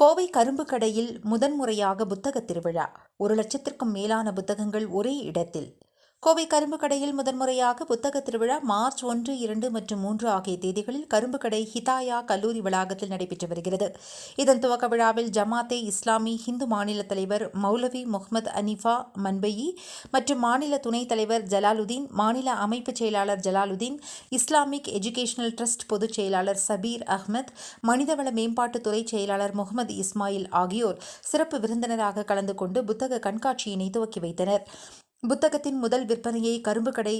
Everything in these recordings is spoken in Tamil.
கோவை கரும்பு கடையில் முதன்முறையாக புத்தக திருவிழா. ஒரு லட்சத்திற்கும் மேலான புத்தகங்கள் ஒரே இடத்தில். கோவை கரும்பு கடையில் முதன்முறையாக புத்தக திருவிழா மார்ச் ஒன்று இரண்டு மற்றும் மூன்று ஆகிய தேதிகளில் கரும்பு கடை ஹிதாயா கல்லூரி வளாகத்தில் நடைபெற்று வருகிறது. இதன் துவக்க விழாவில் ஜமாத்தே இஸ்லாமி ஹிந்து மாநில தலைவர் மௌலவி முகமது அனிஃபா மன்பயி மற்றும் மாநில துணைத் தலைவர் ஜலாலுதீன் மாநில அமைப்பு செயலாளர் ஜலாலுதீன் இஸ்லாமிக் எஜுகேஷனல் ட்ரஸ்ட் பொதுச் செயலாளர் சபீர் அஹ்மத் மனிதவள மேம்பாட்டுத்துறை செயலாளர் முகமது இஸ்மாயில் ஆகியோர் சிறப்பு விருந்தினராக கலந்து கொண்டு புத்தக கண்காட்சியினை துவக்கி வைத்தனர். புத்தகத்தின் முதல் விற்பனையை கரும்பு கடை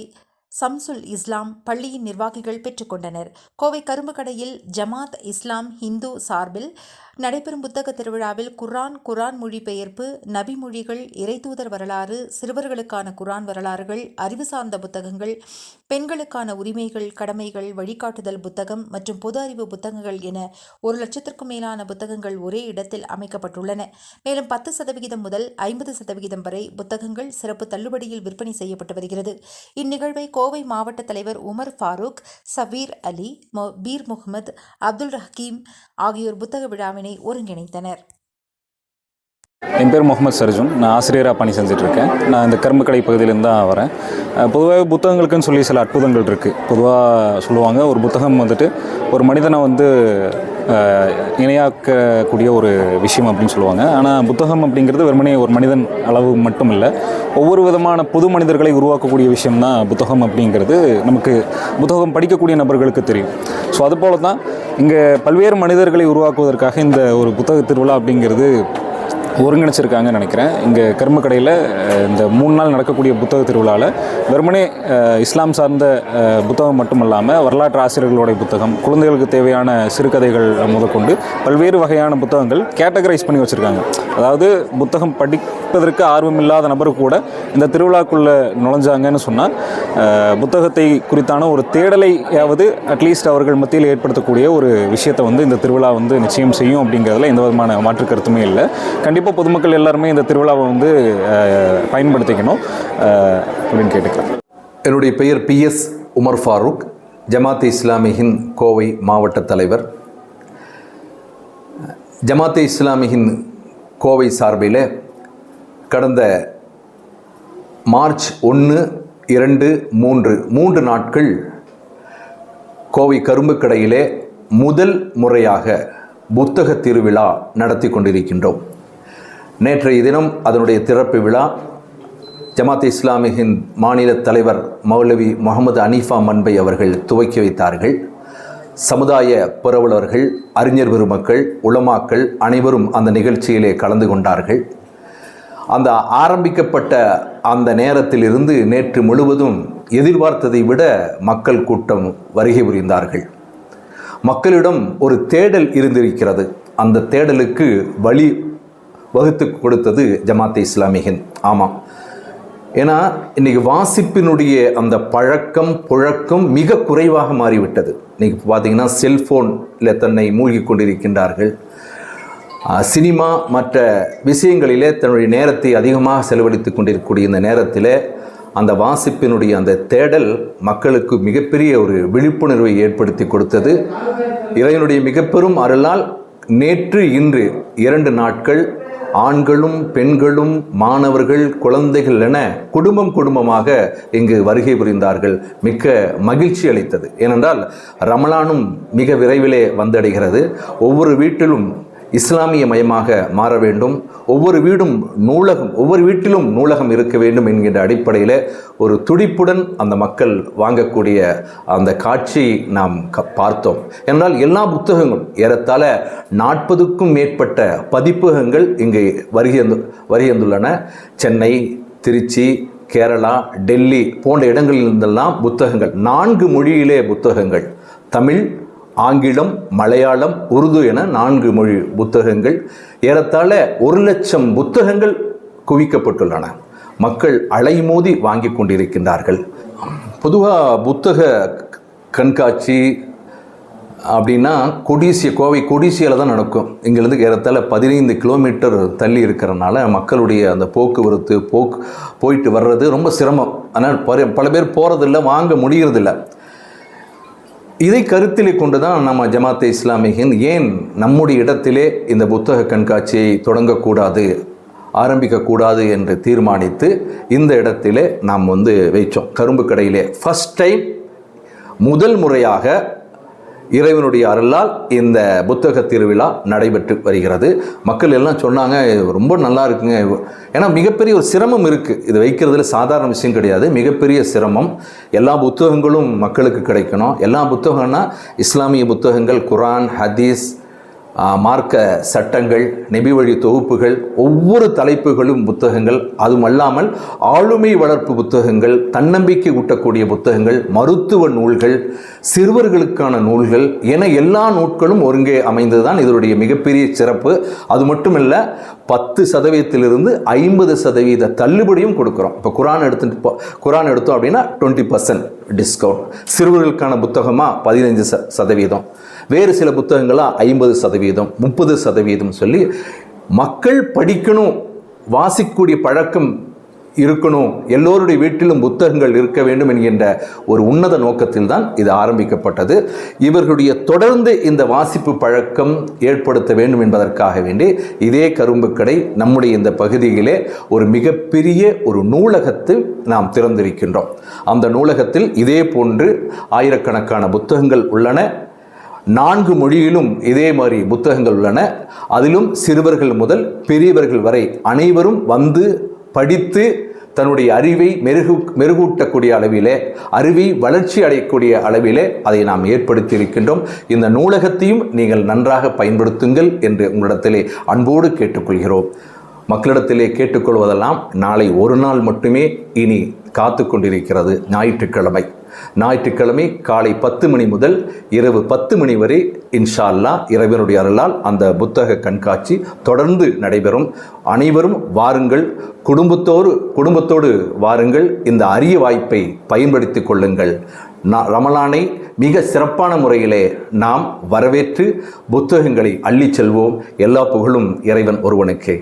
சம்சுல் இஸ்லாம் பள்ளியின் நிர்வாகிகள் பெற்றுக்கொண்டனர். கோவை கரும்பு கடையில் ஜமாத் இஸ்லாம் ஹிந்து சார்பில் நடைபெறும் புத்தக திருவிழாவில் குர்ஆன் குர்ஆன் மொழிபெயர்ப்பு நபி மொழிகள் இறைதூதர் வரலாறு சிறுவர்களுக்கான குர்ஆன் வரலாறுகள் அறிவு சார்ந்த புத்தகங்கள் பெண்களுக்கான உரிமைகள் கடமைகள் வழிகாட்டுதல் புத்தகம் மற்றும் பொது அறிவு புத்தகங்கள் என ஒரு லட்சத்திற்கும் மேலான புத்தகங்கள் ஒரே இடத்தில் அமைக்கப்பட்டுள்ளன. மேலும் பத்து சதவிகிதம் முதல் ஐம்பது சதவிகிதம் வரை புத்தகங்கள் சிறப்பு தள்ளுபடியில் விற்பனை செய்யப்பட்டு வருகிறது. இந்நிகழ்வை கோவை மாவட்ட தலைவர் உமர் ஃபாரூக் சபீர் அலி மொ- பீர் முகமது அப்துல் ரஹீம் ஆகியோர் புத்தக விழாவினை ஒருங்கிணைத்தனர். என் பேர் முகமது சர்ஜுன். நான் ஆசிரியராக பணி செஞ்சிட்ருக்கேன். நான் இந்த கரும்புக்கடை பகுதியிலேருந்து தான் வரேன். பொதுவாக புத்தகங்களுக்குன்னு சொல்லி சில அற்புதங்கள் இருக்குது பொதுவாக சொல்லுவாங்க ஒரு புத்தகம் வந்துட்டு ஒரு மனிதனை வந்து இணையாக்கக்கூடிய ஒரு விஷயம் அப்படின்னு சொல்லுவாங்க. ஆனால் புத்தகம் அப்படிங்கிறது வெறுமனே ஒரு மனிதன் அளவு மட்டும் இல்லை ஒவ்வொரு விதமான புது மனிதர்களை உருவாக்கக்கூடிய விஷயம் தான் புத்தகம் அப்படிங்கிறது. நமக்கு புத்தகம் படிக்கக்கூடிய நபர்களுக்கு தெரியும். ஸோ அதுபோல தான் இங்கே பல்வேறு மனிதர்களை உருவாக்குவதற்காக இந்த ஒரு புத்தக திருவிழா அப்படிங்கிறது ஒருங்கிணைச்சிருக்காங்கன்னு நினைக்கிறேன். இங்கே கரும்பு கடையில் இந்த மூணு நாள் நடக்கக்கூடிய புத்தக திருவிழாவில் வெறுமனே இஸ்லாம் சார்ந்த புத்தகம் மட்டும் இல்லாமல் வரலாற்று ஆசிரியர்களுடைய புத்தகம் குழந்தைகளுக்கு தேவையான சிறுகதைகள் முதற்கொண்டு பல்வேறு வகையான புத்தகங்கள் கேட்டகரைஸ் பண்ணி வச்சுருக்காங்க. அதாவது புத்தகம் படி ஆர்வம் இல்லாத நபர் கூட இந்த திருவிழாக்குள்ளே நுழைஞ்சாங்கன்னு சொன்னால் புத்தகத்தை குறித்தான ஒரு தேடலையாவது அட்லீஸ்ட் அவர்கள் மத்தியில் ஏற்படுத்தக்கூடிய ஒரு விஷயத்தை வந்து இந்த திருவிழா வந்து நிச்சயம் செய்யும் அப்படிங்கிறதுல எந்த விதமான மாற்று கருத்துமே இல்லை. கண்டிப்பாக பொதுமக்கள் எல்லாருமே இந்த திருவிழாவை வந்து பயன்படுத்திக்கணும். அப்படின்னு கேட்டுக்கலாம். என்னுடைய பெயர் பிஎஸ் உமர் ஃபாரூக் ஜமாத் இஸ்லாமியின் கோவை மாவட்ட தலைவர். ஜமாத்தே இஸ்லாமியின் கோவை சார்பில் கடந்த மார்ச் ஒன்று இரண்டு மூன்று மூன்று நாட்கள் கோவை கரும்பு கடையிலே முதல் முறையாக புத்தக திருவிழா நடத்தி கொண்டிருக்கின்றோம். நேற்றைய தினம் அதனுடைய திறப்பு விழா. ஜமாத் இஸ்லாமியின் மாநில தலைவர் மௌலவி முகமது அனீஃபா மன்பை அவர்கள் துவக்கி வைத்தார்கள். சமுதாய புரவலர்கள் அறிஞர் பெருமக்கள் உளமாக்கள் அனைவரும் அந்த நிகழ்ச்சியிலே கலந்து கொண்டார்கள். அந்த ஆரம்பிக்கப்பட்ட அந்த நேரத்திலிருந்து நேற்று முழுவதும் எதிர்பார்த்ததை விட மக்கள் கூட்டம் வருகை புரிந்தார்கள். மக்களிடம் ஒரு தேடல் இருந்திருக்கிறது. அந்த தேடலுக்கு வழி வகுத்து கொடுத்தது ஜமாத்தே இஸ்லாமிகன் ஆமாம் ஏன்னா இன்றைக்கி வாசிப்பினுடைய அந்த பழக்கம் புழக்கம் மிக குறைவாக மாறிவிட்டது. இன்றைக்கி பார்த்தீங்கன்னா செல்ஃபோனில் தன்னை மூழ்கி கொண்டிருக்கின்றார்கள். சினிமா மற்ற விஷயங்களிலே தன்னுடைய நேரத்தை அதிகமாக செலவழித்து கொண்டிருக்கக்கூடிய இந்த நேரத்தில் அந்த வாசிப்பினுடைய அந்த தேடல் மக்களுக்கு மிகப்பெரிய ஒரு விழிப்புணர்வை ஏற்படுத்தி கொடுத்தது. இறைவனுடைய மிகப்பெரும் அருளால் நேற்று இன்று இரண்டு நாட்கள் ஆண்களும் பெண்களும் மாணவர்கள் குழந்தைகள் என குடும்பம் குடும்பமாக இங்கு வருகை புரிந்தார்கள். மிக்க மகிழ்ச்சி அளித்தது. ஏனென்றால் ரமலானும் மிக விரைவிலே வந்தடைகிறது. ஒவ்வொரு வீட்டிலும் இஸ்லாமிய மயமாக மாற வேண்டும். ஒவ்வொரு வீடும் நூலகம் ஒவ்வொரு வீட்டிலும் நூலகம் இருக்க வேண்டும் என்கின்ற அடிப்படையில் ஒரு துடிப்புடன் அந்த மக்கள் வாங்கக்கூடிய அந்த காட்சியை நாம் க- பார்த்தோம். என்றால் எல்லா புத்தகங்களும் ஏறத்தாழ நாற்பதுக்கும் மேற்பட்ட பதிப்பகங்கள் இங்கே வருகந்து வருகிந்துள்ளன சென்னை திருச்சி கேரளா டெல்லி போன்ற இடங்களில் இருந்தெல்லாம் புத்தகங்கள் நான்கு மொழியிலே புத்தகங்கள். தமிழ் ஆங்கிலம் மலையாளம் உருது என நான்கு மொழி புத்தகங்கள். ஏறத்தாழ ஒரு லட்சம் புத்தகங்கள் குவிக்கப்பட்டுள்ளன. மக்கள் அலைமோதி வாங்கி கொண்டிருக்கின்றார்கள். பொதுவாக புத்தக கண்காட்சி அப்படின்னா கொடிசிய கோவை கொடிசியில் தான் நடக்கும். இங்கேருந்து ஏறத்தாழ பதினைந்து கிலோமீட்டர் தள்ளி இருக்கிறனால மக்களுடைய அந்த போக்குவரத்து போக்கு போயிட்டு வர்றது ரொம்ப சிரமம். ஆனால் பல பல பேர் போகிறதில்ல வாங்க முடியறதில்ல. இதை கருத்திலே கொண்டு தான் நம்ம ஜமாத்தே இஸ்லாமியின் ஏன் நம்முடைய இடத்திலே இந்த புத்தக கண்காட்சியை தொடங்கக்கூடாது ஆரம்பிக்கக்கூடாது என்று தீர்மானித்து இந்த இடத்திலே நாம் வந்து வைச்சோம் கரும்பு கடையிலே ஃபஸ்ட் டைம் முதல் முறையாக இறைவனுடைய அருளால் இந்த புத்தக திருவிழா நடைபெற்று வருகிறது. மக்கள் எல்லாம் சொன்னாங்க ரொம்ப நல்லா இருக்குங்க. ஏன்னா மிகப்பெரிய ஒரு சிரமம் இருக்குது இது வைக்கிறதுல சாதாரண விஷயம் கிடையாது. மிகப்பெரிய சிரமம். எல்லா புத்தகங்களும் மக்களுக்கு கிடைக்கணும். எல்லா புத்தகம்னா இஸ்லாமிய புத்தகங்கள் குரான் ஹதீஸ் மார்க்க சட்டங்கள் நெபி வழி தொகுப்புகள் ஒவ்வொரு தலைப்புகளும் புத்தகங்கள். அதுவும் அல்லாமல் ஆளுமை வளர்ப்பு புத்தகங்கள் தன்னம்பிக்கை ஊட்டக்கூடிய புத்தகங்கள் மருத்துவ நூல்கள் சிறுவர்களுக்கான நூல்கள் என எல்லா நூட்களும் ஒருங்கே அமைந்ததுதான் இதனுடைய மிகப்பெரிய சிறப்பு. அது மட்டுமல்ல பத்து சதவீதத்திலிருந்து ஐம்பது சதவீத தள்ளுபடியும் கொடுக்குறோம். இப்போ குரான் எடுத்துட்டு குரான் எடுத்தோம் அப்படின்னா டுவெண்ட்டி பர்சன்ட் டிஸ்கவுண்ட் சிறுவர்களுக்கான புத்தகமாக பதினைஞ்சு ச சதவீதம். வேறு சில புத்தகங்களாக ஐம்பது சதவீதம் முப்பது சதவீதம் சொல்லி மக்கள் படிக்கணும் வாசிக்கக்கூடிய பழக்கம் இருக்கணும். எல்லோருடைய வீட்டிலும் புத்தகங்கள் இருக்க வேண்டும் என்கின்ற ஒரு உன்னத நோக்கத்தில் தான் இது ஆரம்பிக்கப்பட்டது. இவர்களுடைய தொடர்ந்து இந்த வாசிப்பு பழக்கம் ஏற்படுத்த வேண்டும் என்பதற்காக வேண்டி இதே கரும்பு கடை நம்முடைய இந்த பகுதியிலே ஒரு மிகப்பெரிய ஒரு நூலகத்தை நாம் திறந்திருக்கின்றோம். அந்த நூலகத்தில் இதே போன்று ஆயிரக்கணக்கான புத்தகங்கள் உள்ளன. நான்கு மொழியிலும் இதே மாதிரி புத்தகங்கள் உள்ளன. அதிலும் சிறுவர்கள் முதல் பெரியவர்கள் வரை அனைவரும் வந்து படித்து தன்னுடைய அறிவை மெருகு மெருகூட்டக்கூடிய அளவிலே அறிவை வளர்ச்சி அடையக்கூடிய அளவிலே அதை நாம் ஏற்படுத்தி இருக்கின்றோம் இந்த நூலகத்தையும் நீங்கள் நன்றாக பயன்படுத்துங்கள் என்று உங்களிடத்திலே அன்போடு கேட்டுக்கொள்கிறோம். மக்களிடத்திலே கேட்டுக்கொள்வதெல்லாம் நாளை ஒரு நாள் மட்டுமே இனி காத்து கொண்டிருக்கிறது ஞாயிற்றுக்கிழமை. ஞாயிற்றுக்கிழமை காலை பத்து மணி முதல் இரவு பத்து மணி வரை இன்ஷா அல்லாஹ் இறைவனுடைய அருளால் அந்த புத்தக கண்காட்சி தொடர்ந்து நடைபெறும். அனைவரும் வாருங்கள். குடும்பத்தோடு குடும்பத்தோடு வாருங்கள். இந்த அரிய வாய்ப்பை பயன்படுத்திக் கொள்ளுங்கள். ரமலானை மிக சிறப்பான முறையிலே நாம் வரவேற்று புத்தகங்களை அள்ளிச் செல்வோம். எல்லா புகழும் இறைவன் ஒருவனுக்கே.